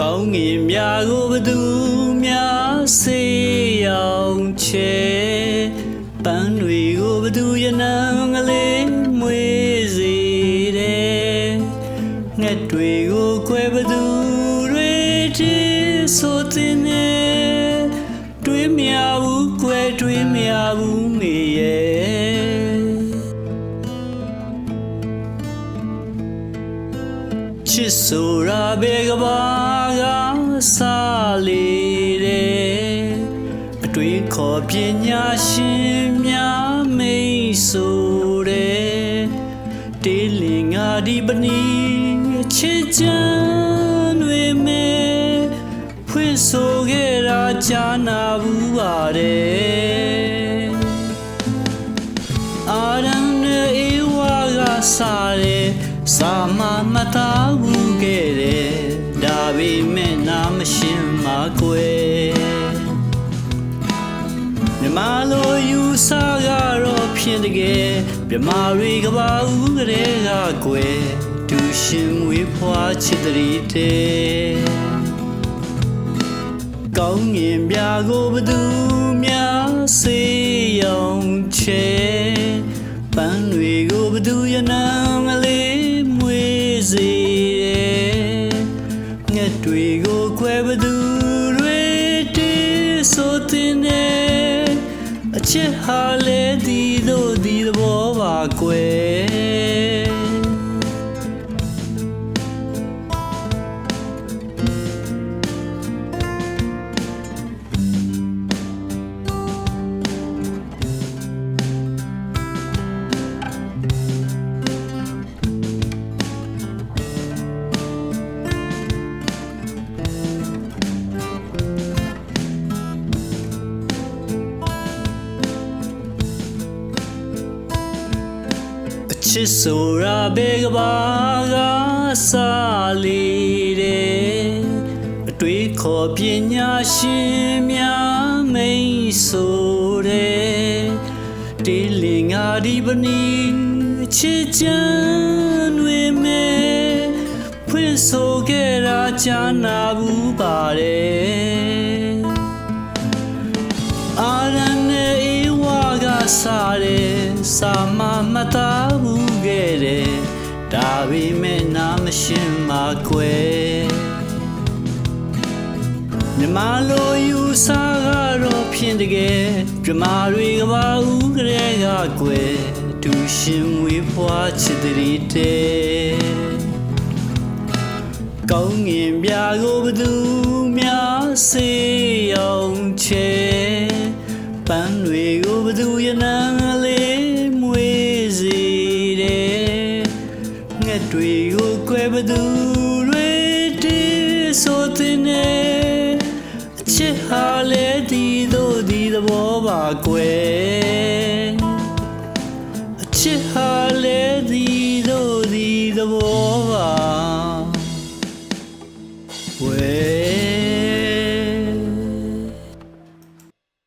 ကောင်းငင်များကိုဘသူများစေရောင်ချဲပန်းတွေကိုဘသူရနံကလေးမွေးစေတယ်ငှက်တွေကိုခွဲဘသူတွေတီဆိုတင်နေ ချစ်ဆိုတာဘေကဘာကစားလေတယ်အတွေ့ခေါ်ပညာရှင်များမိတ်ဆိုတယ်တေးလင်ငါဒီပနီချစ်ချမ်းတွေမဲဖွင့်ဆိုခဲ့တာကြားနာဘူးပါတယ်အာရန်နဲ့အေဝါကစားတယ် စာမမသားဘူးခဲ့တယ်ဒါပေမဲ့နာမရှင်းမကွယ်မြမလိုယူဆကတော့ဖြစ်တကယ်မြမတွေကပါဦးကလေးကကွယ်တူရှင်မွေးဖွားချစ်တရီတဲ့ကောင်းငင်ပြာကိုဘသူများစေရောင်ချဲပန်းတွေကိုဘသူရနံင င်နေအချစ်ဟာလေဒီတို့ဒီသဘောပါကွယ် ချစ်ဆိုတာဘေကဘာကစားလေတယ်အတွေးခေါ်ပညာရှင်များမိတ်ဆိုတယ်တေးလင်ငါဒီပနီချစ်ချမ်းတွေမဲဖွင့်ဆိုခဲ့တာကြားနာဘူးပါတယ်အာရန်နဲ့အေးဝါကစားတယ်စာမမသားဘူး ခဲ့တယ်ဒါပေမဲ့နာမရှင်းမကွယ်မြမလိုယူဆကတော့ဖြင့်တကယ်ပြမတွေကပါဦးကလေးကကွယ်တူရှင်မွေးဖွားချစ်တရီတဲ့ကောင်းငင်ပြာကိုဘသူများစေရောင်ချဲပန်းတွေကိုဘသူရနံ တွေ့ကိုကွယ်ဘသူတွေတည်းဆိုတဲ့နေအချစ်ဟာလေဒီတို့ဒီသဘောပါကွယ်အချစ်ဟာလေဒီတို့ဒီသဘောပါကွယ်